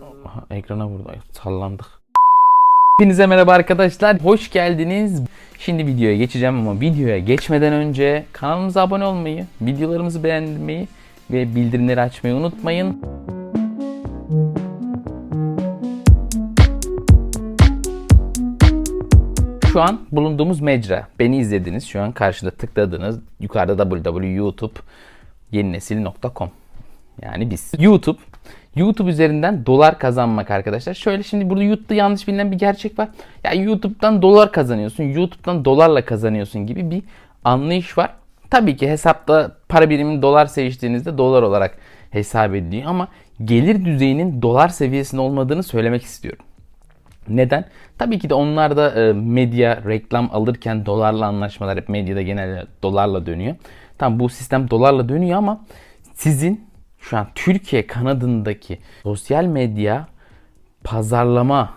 Aha, ekrana vurdu. Sallandık. Hepinize merhaba arkadaşlar. Hoş geldiniz. Şimdi videoya geçeceğim ama videoya geçmeden önce kanalımıza abone olmayı, videolarımızı beğenmeyi ve bildirimleri açmayı unutmayın. Şu an bulunduğumuz mecra. Beni izlediniz. Şu an karşıda tıkladınız. Yukarıda www.youtube.yeninesil.com Yani biz. YouTube. YouTube üzerinden dolar kazanmak arkadaşlar. Şöyle şimdi burada YouTube'da yanlış bilinen bir gerçek var. Ya YouTube'dan dolar kazanıyorsun. YouTube'dan dolarla kazanıyorsun gibi bir anlayış var. Tabii ki hesapta para birimini dolar seçtiğinizde dolar olarak hesap ediliyor ama gelir düzeyinin dolar seviyesinde olmadığını söylemek istiyorum. Neden? Tabii ki de onlar da e, medya, reklam alırken dolarla anlaşmalar hep medyada genelde dolarla dönüyor. Tamam bu sistem dolarla dönüyor ama sizin şu an Türkiye kanadındaki sosyal medya pazarlama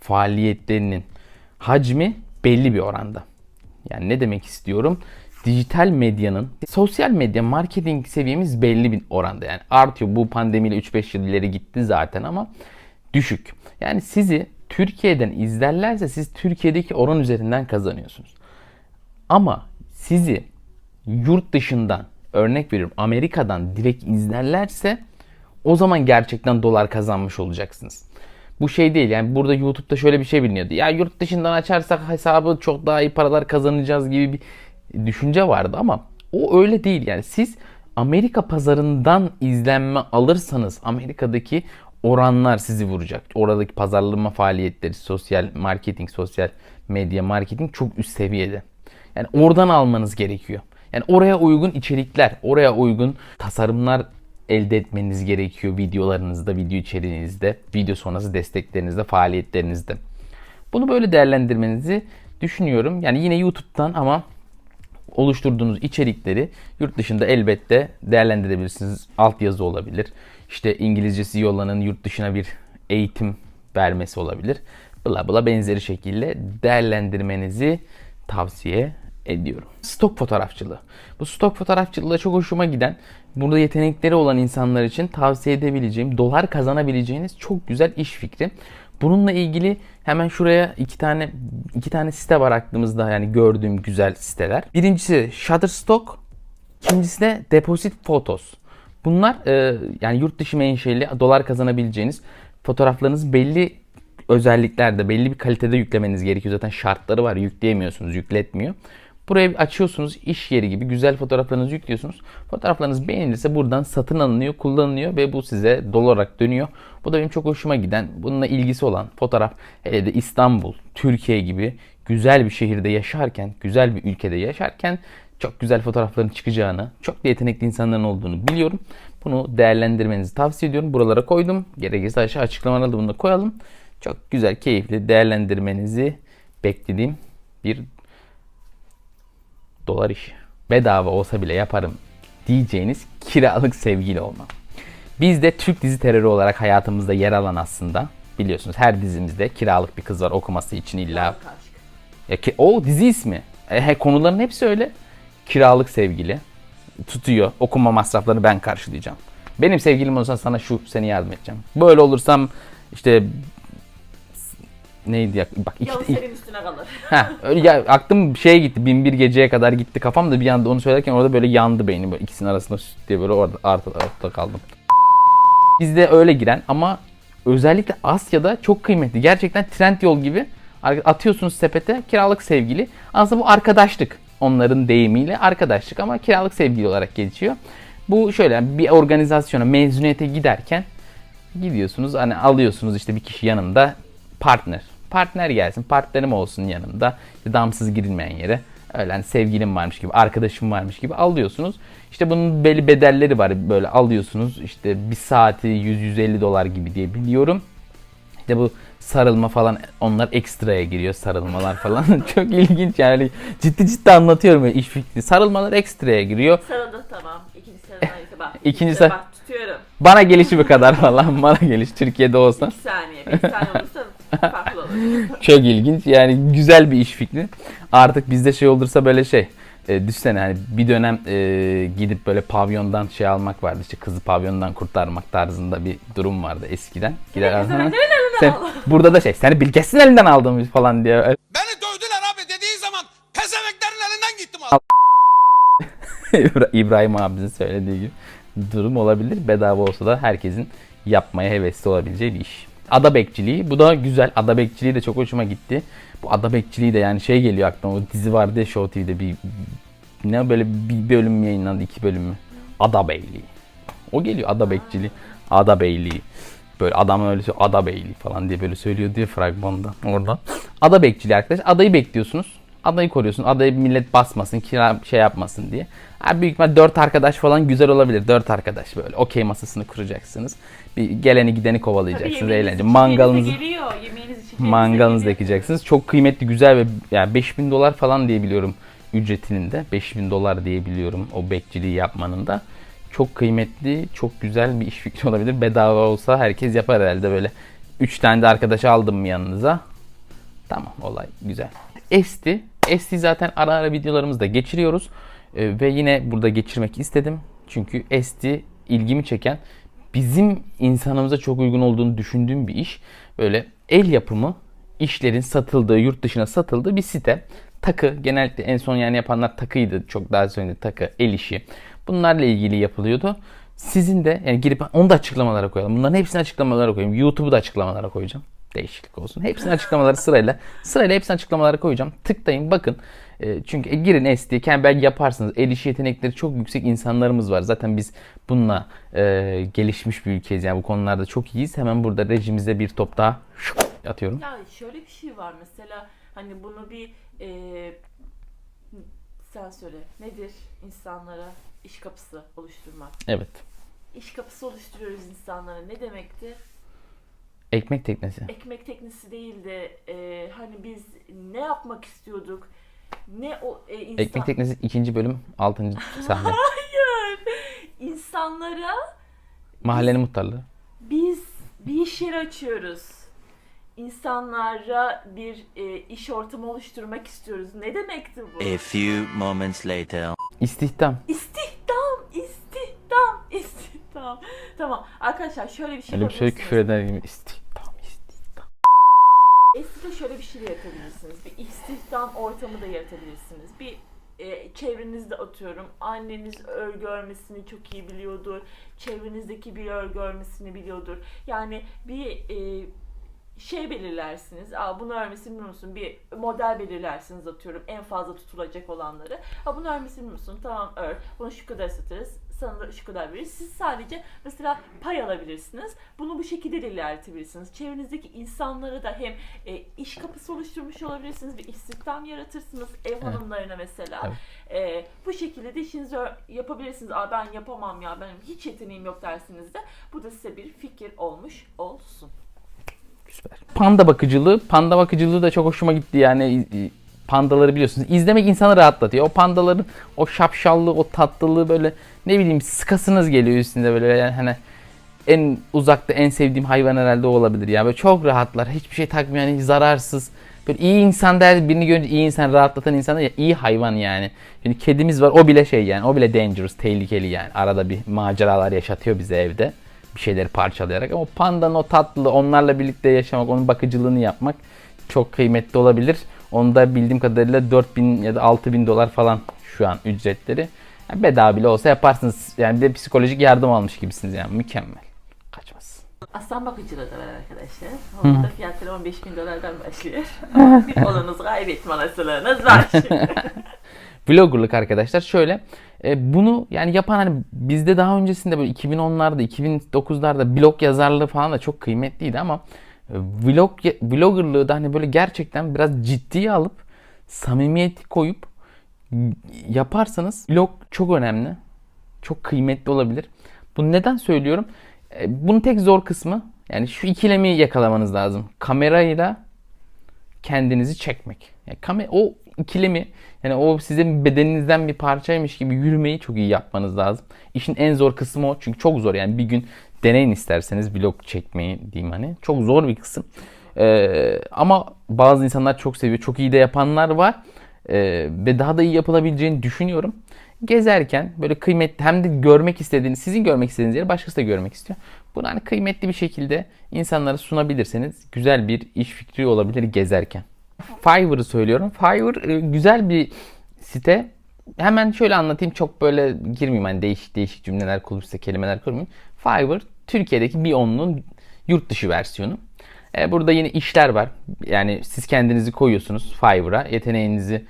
faaliyetlerinin hacmi belli bir oranda. Yani ne demek istiyorum? Dijital medyanın, sosyal medya marketing seviyemiz belli bir oranda. Yani artıyor. Bu pandemiyle 3-5 yıl ileri gitti zaten ama düşük. Yani sizi Türkiye'den izlerlerse siz Türkiye'deki oran üzerinden kazanıyorsunuz. Ama sizi yurt dışından örnek veriyorum Amerika'dan direkt izlerlerse o zaman gerçekten dolar kazanmış olacaksınız. Bu şey değil yani burada YouTube'da şöyle bir şey biliniyordu. Ya yurt dışından açarsak hesabı çok daha iyi paralar kazanacağız gibi bir düşünce vardı ama o öyle değil yani siz Amerika pazarından izlenme alırsanız Amerika'daki oranlar sizi vuracak. Oradaki pazarlama faaliyetleri, sosyal marketing, sosyal medya marketing çok üst seviyede. Yani oradan almanız gerekiyor. Yani oraya uygun içerikler, oraya uygun tasarımlar elde etmeniz gerekiyor videolarınızda, video içeriğinizde, video sonrası desteklerinizde, faaliyetlerinizde. Bunu böyle değerlendirmenizi düşünüyorum. Yani yine YouTube'dan ama oluşturduğunuz içerikleri yurt dışında elbette değerlendirebilirsiniz. Altyazı olabilir. İşte İngilizcesi iyi olanın yurt dışına bir eğitim vermesi olabilir. Bla bla benzeri şekilde değerlendirmenizi tavsiye ediyorum. Stok fotoğrafçılığı. Bu stok fotoğrafçılığı da çok hoşuma giden, burada yetenekleri olan insanlar için tavsiye edebileceğim, dolar kazanabileceğiniz çok güzel iş fikri. Bununla ilgili hemen şuraya iki tane iki tane site var aklımızda yani gördüğüm güzel siteler. Birincisi Shutterstock, ikincisi de Deposit Photos. Bunlar e, yani yurt dışı menşeli dolar kazanabileceğiniz fotoğraflarınız belli özelliklerde, belli bir kalitede yüklemeniz gerekiyor. Zaten şartları var. Yükleyemiyorsunuz, yükletmiyor. Buraya açıyorsunuz iş yeri gibi güzel fotoğraflarınızı yüklüyorsunuz. Fotoğraflarınız beğenilirse buradan satın alınıyor, kullanılıyor ve bu size dolar olarak dönüyor. Bu da benim çok hoşuma giden, bununla ilgisi olan fotoğraf hele de İstanbul, Türkiye gibi güzel bir şehirde yaşarken, güzel bir ülkede yaşarken çok güzel fotoğrafların çıkacağını, çok da yetenekli insanların olduğunu biliyorum. Bunu değerlendirmenizi tavsiye ediyorum. Buralara koydum. Gerekirse aşağı açıklamalarda bunu da koyalım. Çok güzel, keyifli değerlendirmenizi beklediğim bir dolar işi. Bedava olsa bile yaparım diyeceğiniz kiralık sevgili olma. Biz de Türk dizi terörü olarak hayatımızda yer alan aslında biliyorsunuz her dizimizde kiralık bir kız var okuması için illa. Ya ki, o dizi ismi. E, he, konuların hepsi öyle. Kiralık sevgili. Tutuyor. Okuma masraflarını ben karşılayacağım. Benim sevgilim olsa sana şu seni yardım edeceğim. Böyle olursam işte neydi ya? Bak iki, Yavuz senin üstüne kalır. Ha, öyle ya aklım şeye gitti. Bin bir geceye kadar gitti kafam da bir anda onu söylerken orada böyle yandı beynim. Böyle ikisinin arasında diye böyle orada ortada, ortada kaldım. Bizde öyle giren ama özellikle Asya'da çok kıymetli. Gerçekten trend yol gibi atıyorsunuz sepete kiralık sevgili. Aslında bu arkadaşlık. Onların deyimiyle arkadaşlık ama kiralık sevgili olarak geçiyor. Bu şöyle bir organizasyona mezuniyete giderken gidiyorsunuz hani alıyorsunuz işte bir kişi yanında partner. Partner gelsin, partnerim olsun yanımda. İşte damsız girilmeyen yere. Öyle hani sevgilim varmış gibi, arkadaşım varmış gibi alıyorsunuz. İşte bunun belli bedelleri var. Böyle alıyorsunuz. İşte bir saati 100-150 dolar gibi diye biliyorum. İşte bu sarılma falan onlar ekstraya giriyor sarılmalar falan. Çok ilginç yani ciddi ciddi anlatıyorum iş fikri. Sarılmalar ekstraya giriyor. Sarıldı tamam. İkinci sarılma ise bak. İkinci İşte sar- Bak tutuyorum. Bana gelişi bu kadar falan. Bana geliş Türkiye'de olsa. Bir saniye. Bir saniye olursa. Çok ilginç. Yani güzel bir iş fikri. Artık bizde şey olursa böyle şey. E, düşünsene hani bir dönem e, gidip böyle pavyondan şey almak vardı. işte kızı pavyondan kurtarmak tarzında bir durum vardı eskiden. Gider elinden Sen, burada da şey seni Bilkes'in elinden aldım falan diye. Beni dövdüler abi dediği zaman pezeveklerin elinden gittim abi. İbra- İbrahim abimizin söylediği gibi durum olabilir. Bedava olsa da herkesin yapmaya hevesli olabileceği bir iş. Ada bekçiliği. Bu da güzel. Ada bekçiliği de çok hoşuma gitti. Bu ada bekçiliği de yani şey geliyor aklıma. O dizi vardı ya Show TV'de bir ne böyle bir bölüm yayınlandı. iki bölüm mü? Ada Beyliği. O geliyor ada bekçiliği. Ada Beyliği. Böyle adam öyle söylüyor, ada beyliği falan diye böyle söylüyor diye fragmanda orada. Ada bekçiliği arkadaş. Adayı bekliyorsunuz. Adayı koruyorsun. Adayı millet basmasın, kira şey yapmasın diye. Abi büyük ihtimal 4 arkadaş falan güzel olabilir. 4 arkadaş böyle okey masasını kuracaksınız. Bir geleni gideni kovalayacaksınız. Tabii Eğlence. Mangalınızı kendinize geliyor. Yemeğiniz için kendinize mangalınızı ekeceksiniz. Çok kıymetli, güzel ve yani 5000 dolar falan diye biliyorum ücretinin de. 5000 dolar diye biliyorum o bekçiliği yapmanın da. Çok kıymetli, çok güzel bir iş fikri olabilir. Bedava olsa herkes yapar herhalde böyle. 3 tane de arkadaş aldım yanınıza? Tamam olay güzel. Esti. Esti zaten ara ara videolarımızda geçiriyoruz. Ee, ve yine burada geçirmek istedim. Çünkü Esti ilgimi çeken bizim insanımıza çok uygun olduğunu düşündüğüm bir iş. Böyle el yapımı işlerin satıldığı, yurt dışına satıldığı bir site. Takı genellikle en son yani yapanlar takıydı. Çok daha sonra takı, el işi. Bunlarla ilgili yapılıyordu. Sizin de yani girip onu da açıklamalara koyalım. Bunların hepsini açıklamalara koyayım. YouTube'u da açıklamalara koyacağım. Değişiklik olsun. Hepsini açıklamaları sırayla. Sırayla hepsini açıklamalara koyacağım. Tıklayın bakın. E, çünkü e, girin. Kendi belki yaparsınız. El işi yetenekleri çok yüksek insanlarımız var. Zaten biz bununla e, gelişmiş bir ülkeyiz. Yani bu konularda çok iyiyiz. Hemen burada rejimize bir top daha atıyorum. Ya şöyle bir şey var mesela hani bunu bir e, sen söyle nedir insanlara iş kapısı oluşturmak? Evet. İş kapısı oluşturuyoruz insanlara ne demekti? Ekmek teknesi. Ekmek teknisi değil de e, hani biz ne yapmak istiyorduk? Ne o e, insan... Ekmek teknesi ikinci bölüm altıncı sahne. Hayır. İnsanlara Mahallenin muhtarlığı. biz bir iş yeri açıyoruz. İnsanlara bir e, iş ortamı oluşturmak istiyoruz. Ne demekti bu? A few moments later. İstihdam. İstihdam, istihdam, istihdam. Tamam arkadaşlar şöyle bir şey Öyle bir şey yapabilirsiniz. küfür eder gibi. İstihdam. Eskide şöyle bir şey de yapabilirsiniz. Bir istihdam ortamı da yaratabilirsiniz. Bir e, çevrenizde atıyorum anneniz örgü örmesini çok iyi biliyordur. Çevrenizdeki bir örgü örmesini biliyordur. Yani bir e, şey belirlersiniz. Aa, bunu örmesini bilmiyor musun? Bir model belirlersiniz atıyorum. En fazla tutulacak olanları. Aa, bunu örmesini bilmiyor musun? Tamam ör. Bunu şu kadar satarız. Da şu kadar veririz. Siz sadece mesela pay alabilirsiniz. Bunu bu şekilde de ilerletebilirsiniz. Çevrenizdeki insanlara da hem e, iş kapısı oluşturmuş olabilirsiniz. Bir istihdam yaratırsınız ev hanımlarına mesela. E, bu şekilde de işinizi yapabilirsiniz. Aa, ben yapamam ya benim hiç yeteneğim yok dersiniz de. Bu da size bir fikir olmuş olsun. Süper. Panda bakıcılığı. Panda bakıcılığı da çok hoşuma gitti yani. Pandaları biliyorsunuz. İzlemek insanı rahatlatıyor. O pandaların o şapşallığı, o tatlılığı böyle ne bileyim sıkasınız geliyor üstünde böyle yani hani en uzakta en sevdiğim hayvan herhalde o olabilir ya. Böyle çok rahatlar. Hiçbir şey takmıyor yani zararsız. Böyle iyi insan der birini görünce iyi insan rahatlatan insan ya iyi hayvan yani. Şimdi kedimiz var o bile şey yani o bile dangerous tehlikeli yani. Arada bir maceralar yaşatıyor bize evde. Bir şeyleri parçalayarak. Ama pandanın o tatlı onlarla birlikte yaşamak onun bakıcılığını yapmak çok kıymetli olabilir. Onu da bildiğim kadarıyla 4000 ya da 6000 dolar falan şu an ücretleri. Yani bedava bile olsa yaparsınız. Yani bir de psikolojik yardım almış gibisiniz yani. Mükemmel. Kaçmaz. Aslan bakıcılığı da var arkadaşlar. Onun da fiyatları 15 bin dolardan başlıyor. Bir olanınızı kaybetme olasılığınız var. Vloggerlık arkadaşlar şöyle. e, bunu yani yapan hani bizde daha öncesinde böyle 2010'larda 2009'larda blog yazarlığı falan da çok kıymetliydi ama e, vlog vloggerlığı da hani böyle gerçekten biraz ciddiye alıp samimiyeti koyup yaparsanız vlog çok önemli. Çok kıymetli olabilir. Bunu neden söylüyorum? E, Bunun tek zor kısmı yani şu ikilemi yakalamanız lazım. Kamerayla kendinizi çekmek. Yani kame o ikilemi yani o sizin bedeninizden bir parçaymış gibi yürümeyi çok iyi yapmanız lazım. İşin en zor kısmı o. Çünkü çok zor yani bir gün deneyin isterseniz vlog çekmeyi diyeyim hani. Çok zor bir kısım. Ee, ama bazı insanlar çok seviyor. Çok iyi de yapanlar var. Ee, ve daha da iyi yapılabileceğini düşünüyorum. Gezerken böyle kıymetli hem de görmek istediğiniz, sizin görmek istediğiniz yeri başkası da görmek istiyor. Bunu hani kıymetli bir şekilde insanlara sunabilirseniz güzel bir iş fikri olabilir gezerken. Fiverr'ı söylüyorum. Fiverr e, güzel bir site. Hemen şöyle anlatayım çok böyle girmeyeyim hani değişik değişik cümleler size kelimeler kurmayayım. Fiverr Türkiye'deki bir onunun yurt dışı versiyonu. E, burada yine işler var. Yani siz kendinizi koyuyorsunuz Fiverr'a. Yeteneğinizi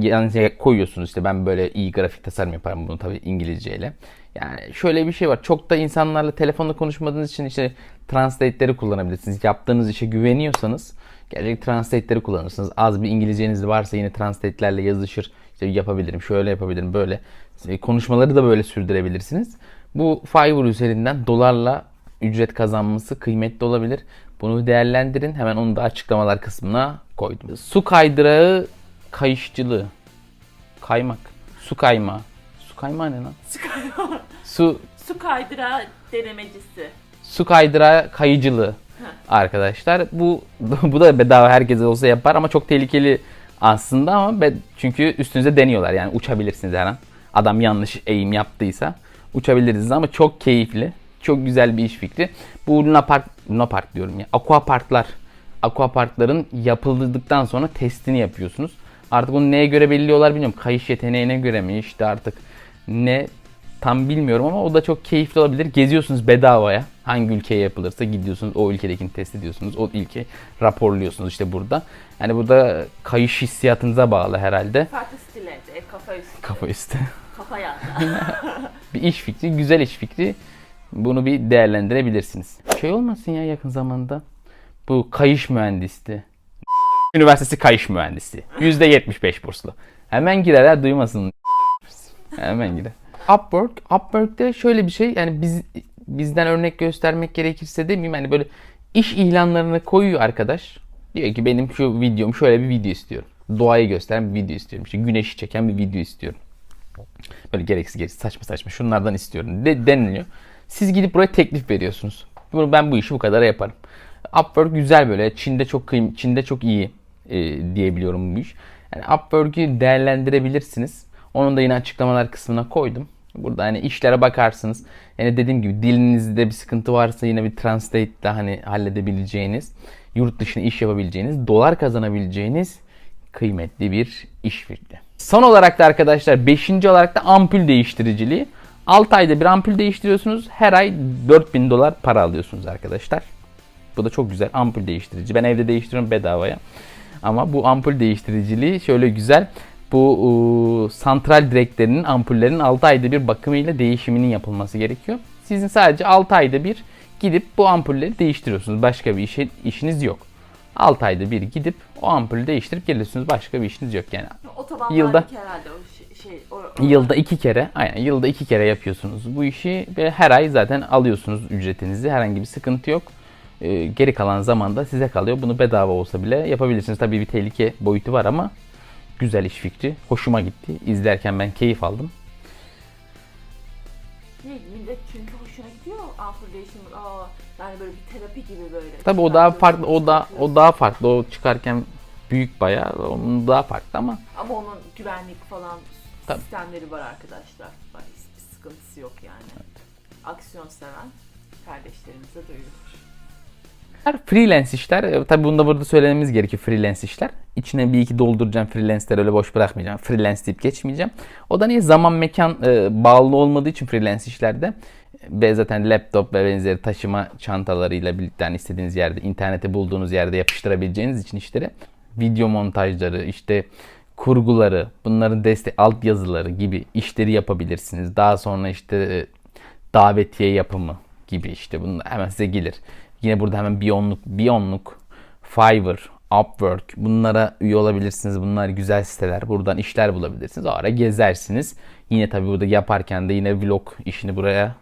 yani koyuyorsunuz işte ben böyle iyi grafik tasarım yaparım bunu tabii İngilizceyle. Yani şöyle bir şey var. Çok da insanlarla telefonda konuşmadığınız için işte translate'leri kullanabilirsiniz. Yaptığınız işe güveniyorsanız gerçek translate'leri kullanırsınız. Az bir İngilizceniz varsa yine translate'lerle yazışır. İşte yapabilirim, şöyle yapabilirim, böyle. E, Konuşmaları da böyle sürdürebilirsiniz. Bu Fiverr üzerinden dolarla ücret kazanması kıymetli olabilir. Bunu değerlendirin. Hemen onu da açıklamalar kısmına koydum. Su kaydırağı kayışçılığı. Kaymak. Su kaymağı. Su kaymağı ne lan? Su Su kaydırağı denemecisi. su kaydırağı kayıcılığı arkadaşlar. Bu bu da bedava herkese olsa yapar ama çok tehlikeli aslında ama be- çünkü üstünüze deniyorlar yani uçabilirsiniz her an. Adam yanlış eğim yaptıysa uçabilirsiniz ama çok keyifli. Çok güzel bir iş fikri. Bu Luna Park, Luna Park diyorum ya. Aqua Parklar. Aqua Parkların yapıldıktan sonra testini yapıyorsunuz. Artık bunu neye göre belirliyorlar bilmiyorum. Kayış yeteneğine göre mi işte artık ne tam bilmiyorum ama o da çok keyifli olabilir. Geziyorsunuz bedavaya. Hangi ülkeye yapılırsa gidiyorsunuz o ülkedekini test ediyorsunuz. O ülke raporluyorsunuz işte burada. Yani burada kayış hissiyatınıza bağlı herhalde. Farklı stillerde, kafa üstü, Kafa üstü. kafa yanda. bir iş fikri, güzel iş fikri. Bunu bir değerlendirebilirsiniz. Şey olmasın ya yakın zamanda. Bu kayış mühendisi. Üniversitesi kayış mühendisi. %75 burslu. Hemen girer ha duymasın. Hemen girer. Upwork. Upwork'te şöyle bir şey yani biz bizden örnek göstermek gerekirse demeyeyim hani böyle iş ilanlarını koyuyor arkadaş. Diyor ki benim şu videom şöyle bir video istiyorum. Doğayı gösteren bir video istiyorum. İşte güneşi çeken bir video istiyorum. Böyle gereksiz gereksiz saçma saçma şunlardan istiyorum de, deniliyor. Siz gidip buraya teklif veriyorsunuz. Bunu ben bu işi bu kadar yaparım. Upwork güzel böyle. Çin'de çok kıym Çin'de çok iyi e, diyebiliyorum bu iş. Yani Upwork'ü değerlendirebilirsiniz. Onun da yine açıklamalar kısmına koydum. Burada hani işlere bakarsınız. Yani dediğim gibi dilinizde bir sıkıntı varsa yine bir translate ile hani halledebileceğiniz, yurt dışına iş yapabileceğiniz, dolar kazanabileceğiniz kıymetli bir iş fikri. Son olarak da arkadaşlar 5. olarak da ampul değiştiriciliği. 6 ayda bir ampul değiştiriyorsunuz. Her ay 4000 dolar para alıyorsunuz arkadaşlar. Bu da çok güzel ampul değiştirici. Ben evde değiştiriyorum bedavaya. Ama bu ampul değiştiriciliği şöyle güzel. Bu ıı, santral direklerinin ampullerin 6 ayda bir bakımıyla değişiminin yapılması gerekiyor. Sizin sadece 6 ayda bir gidip bu ampulleri değiştiriyorsunuz. Başka bir işe, işiniz yok. 6 ayda bir gidip o ampulü değiştirip geliyorsunuz. Başka bir işiniz yok yani. Otobanlardaki Yılda- herhalde o şey, şey o, o- Yılda iki kere, aynen yılda iki kere yapıyorsunuz bu işi ve her ay zaten alıyorsunuz ücretinizi. Herhangi bir sıkıntı yok. Ee, geri kalan zamanda size kalıyor. Bunu bedava olsa bile yapabilirsiniz. Tabii bir tehlike boyutu var ama güzel iş fikri. Hoşuma gitti. İzlerken ben keyif aldım. Değil, millet çünkü hoşuna gidiyor ampul değişimi. Aa, yani böyle bir terapi gibi böyle. Tabii o daha farklı, o da o daha farklı. O çıkarken büyük bayağı, onun daha farklı ama Ama onun güvenlik falan Tabii. sistemleri var arkadaşlar. Var, hiçbir sıkıntısı yok yani. Aksiyon seven kardeşlerimize duyurulur. Freelance işler, e, tabii bunu da burada söylememiz gerekiyor freelance işler. İçine bir iki dolduracağım freelance'leri öyle boş bırakmayacağım. Freelance deyip geçmeyeceğim. O da niye zaman mekan e, bağlı olmadığı için freelance işlerde ve zaten laptop ve benzeri taşıma çantalarıyla birlikte hani istediğiniz yerde, internette bulduğunuz yerde yapıştırabileceğiniz için işleri video montajları, işte kurguları, bunların destek alt yazıları gibi işleri yapabilirsiniz. Daha sonra işte e, davetiye yapımı gibi işte bunlar hemen size gelir. Yine burada hemen Biyonluk, Biyonluk, Fiverr, Upwork bunlara üye olabilirsiniz. Bunlar güzel siteler. Buradan işler bulabilirsiniz. O ara gezersiniz. Yine tabii burada yaparken de yine vlog işini buraya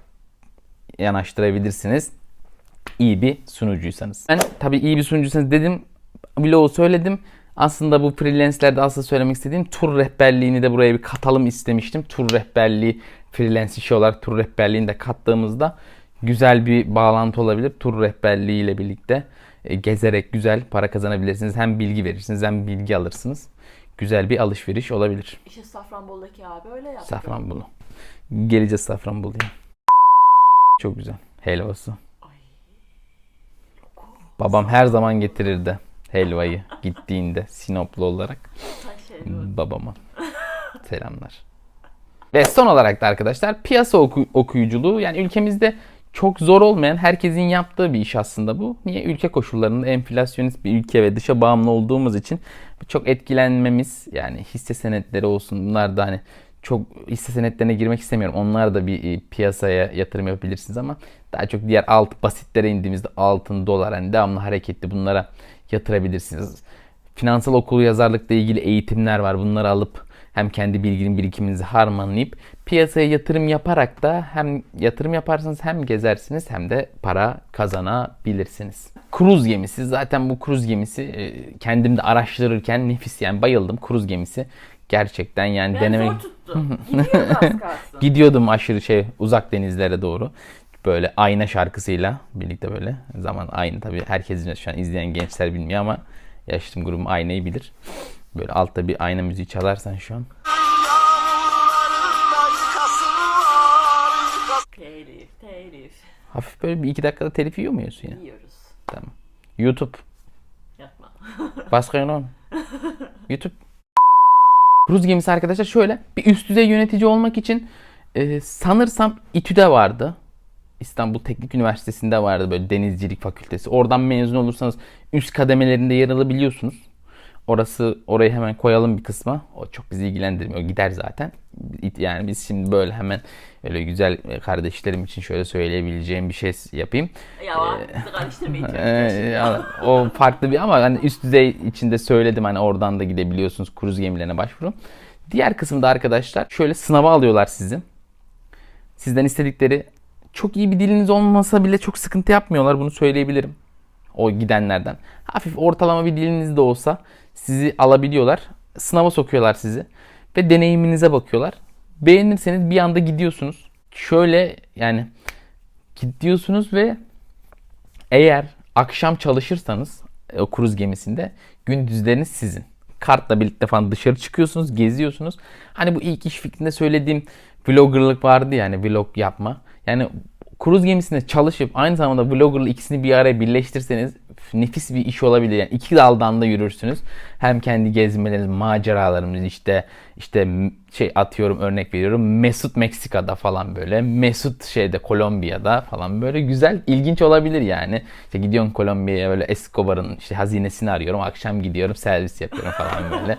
yanaştırabilirsiniz. İyi bir sunucuysanız. Ben tabii iyi bir sunucuysanız dedim. Vlogu söyledim. Aslında bu freelancelerde asıl söylemek istediğim tur rehberliğini de buraya bir katalım istemiştim. Tur rehberliği freelance işi olarak tur rehberliğini de kattığımızda güzel bir bağlantı olabilir. Tur rehberliği ile birlikte e, gezerek güzel para kazanabilirsiniz. Hem bilgi verirsiniz hem bilgi alırsınız. güzel bir alışveriş olabilir. İşte Safranbolu'daki abi öyle yaptı. Safranbolu. Geleceğiz Safranbolu'ya. Çok güzel. Helvası. Babam her zaman getirirdi helvayı gittiğinde Sinoplu olarak şey babama. Selamlar. Ve son olarak da arkadaşlar piyasa oku- okuyuculuğu yani ülkemizde çok zor olmayan herkesin yaptığı bir iş aslında bu. Niye? Ülke koşullarında enflasyonist bir ülke ve dışa bağımlı olduğumuz için çok etkilenmemiz yani hisse senetleri olsun bunlar da hani çok hisse senetlerine girmek istemiyorum. Onlar da bir e, piyasaya yatırım yapabilirsiniz ama daha çok diğer alt basitlere indiğimizde altın, dolar hani devamlı hareketli bunlara yatırabilirsiniz. Finansal okul yazarlıkla ilgili eğitimler var. Bunları alıp hem kendi bilginin birikiminizi harmanlayıp piyasaya yatırım yaparak da hem yatırım yaparsınız hem gezersiniz hem de para kazanabilirsiniz. Kruz gemisi zaten bu kruz gemisi e, kendim de araştırırken nefis yani bayıldım kruz gemisi. Gerçekten yani Ben denemek zor tuttum. Gidiyordu az kalsın. Gidiyordum aşırı şey uzak denizlere doğru. Böyle ayna şarkısıyla birlikte böyle. Zaman aynı tabii herkesin şu an izleyen gençler bilmiyor ama yaşlı grubum aynayı bilir. Böyle altta bir ayna müziği çalarsan şu an. telif, telif. Hafif böyle bir iki dakikada telif yiyor muyuz yine? Yiyoruz. Tamam. YouTube. Yapma. Başka yok. YouTube. Rus gemisi arkadaşlar şöyle bir üst düzey yönetici olmak için e, sanırsam İTÜ'de vardı. İstanbul Teknik Üniversitesi'nde vardı böyle denizcilik fakültesi. Oradan mezun olursanız üst kademelerinde yer alabiliyorsunuz. Orası orayı hemen koyalım bir kısma. O çok bizi ilgilendirmiyor. Gider zaten. Yani biz şimdi böyle hemen öyle güzel kardeşlerim için şöyle söyleyebileceğim bir şey yapayım. Ya. Ee, o farklı bir ama hani üst düzey içinde söyledim hani oradan da gidebiliyorsunuz kruz gemilerine başvurun. Diğer kısımda arkadaşlar şöyle sınava alıyorlar sizi. Sizden istedikleri çok iyi bir diliniz olmasa bile çok sıkıntı yapmıyorlar bunu söyleyebilirim. O gidenlerden. Hafif ortalama bir diliniz de olsa sizi alabiliyorlar. Sınava sokuyorlar sizi ve deneyiminize bakıyorlar. Beğenirseniz bir anda gidiyorsunuz. Şöyle yani gidiyorsunuz ve eğer akşam çalışırsanız e, o kruz gemisinde gündüzleriniz sizin. Kartla birlikte falan dışarı çıkıyorsunuz, geziyorsunuz. Hani bu ilk iş fikrinde söylediğim vloggerlık vardı yani vlog yapma. Yani kruz gemisinde çalışıp aynı zamanda vloggerlık ikisini bir araya birleştirseniz nefis bir iş olabilir. Yani iki daldan da yürürsünüz. Hem kendi gezmeleriniz, maceralarımız işte işte şey atıyorum örnek veriyorum Mesut Meksika'da falan böyle. Mesut şeyde Kolombiya'da falan böyle güzel ilginç olabilir yani. İşte gidiyorsun Kolombiya'ya böyle Escobar'ın işte hazinesini arıyorum. Akşam gidiyorum servis yapıyorum falan böyle.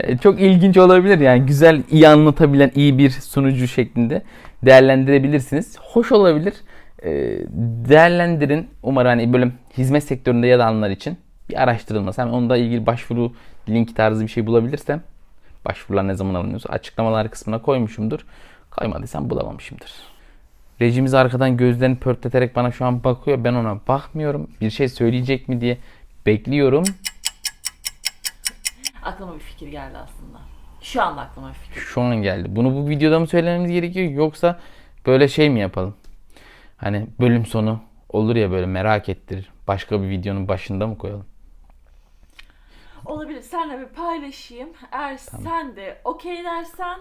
Ee, Çok ilginç olabilir yani güzel iyi anlatabilen iyi bir sunucu şeklinde değerlendirebilirsiniz. Hoş olabilir. Ee, değerlendirin. Umarım hani böyle hizmet sektöründe yer alanlar için bir araştırılması. Hem onunla ilgili başvuru link tarzı bir şey bulabilirsem başvurular ne zaman alınıyorsa açıklamalar kısmına koymuşumdur. Koymadıysam bulamamışımdır. Rejimiz arkadan gözlerini pörtleterek bana şu an bakıyor. Ben ona bakmıyorum. Bir şey söyleyecek mi diye bekliyorum. Aklıma bir fikir geldi aslında. Şu anda aklıma bir fikir. Şu an geldi. Bunu bu videoda mı söylememiz gerekiyor yoksa böyle şey mi yapalım? Hani bölüm sonu olur ya böyle merak ettirir. Başka bir videonun başında mı koyalım? Olabilir. Senle bir paylaşayım. Eğer sen de okey dersen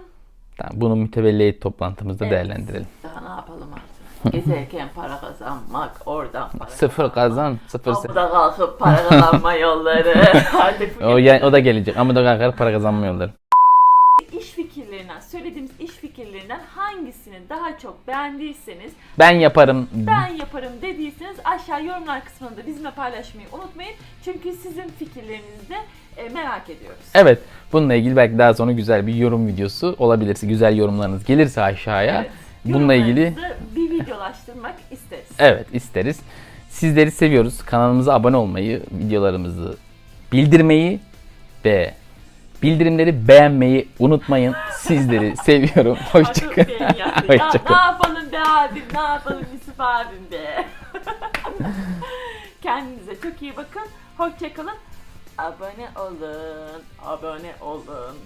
Tamam, bunu mütevelli toplantımızda Evet. değerlendirelim. daha ne yapalım artık. Gezerken para kazanmak, oradan para Sıfır kazan, sıfır sıfır. Amuda kalkıp para kazanma yolları. Artık O, ya- o da gelecek ama da kalkar para kazanma yolları. iş daha çok beğendiyseniz, Ben yaparım. ben yaparım dediyseniz aşağı yorumlar kısmında bizimle paylaşmayı unutmayın. Çünkü sizin fikirlerinizi de e, merak ediyoruz. Evet. Bununla ilgili belki daha sonra güzel bir yorum videosu olabilirse, güzel yorumlarınız gelirse aşağıya. Evet. Bununla ilgili bir videolaştırmak isteriz. evet isteriz. Sizleri seviyoruz. Kanalımıza abone olmayı, videolarımızı bildirmeyi ve Bildirimleri beğenmeyi unutmayın. Sizleri seviyorum. Hoşçakalın. Hoşçakalın. Ne yapalım be abim, ne yapalım Yusuf abim be. Kendinize çok iyi bakın. Hoşçakalın. Abone olun. Abone olun.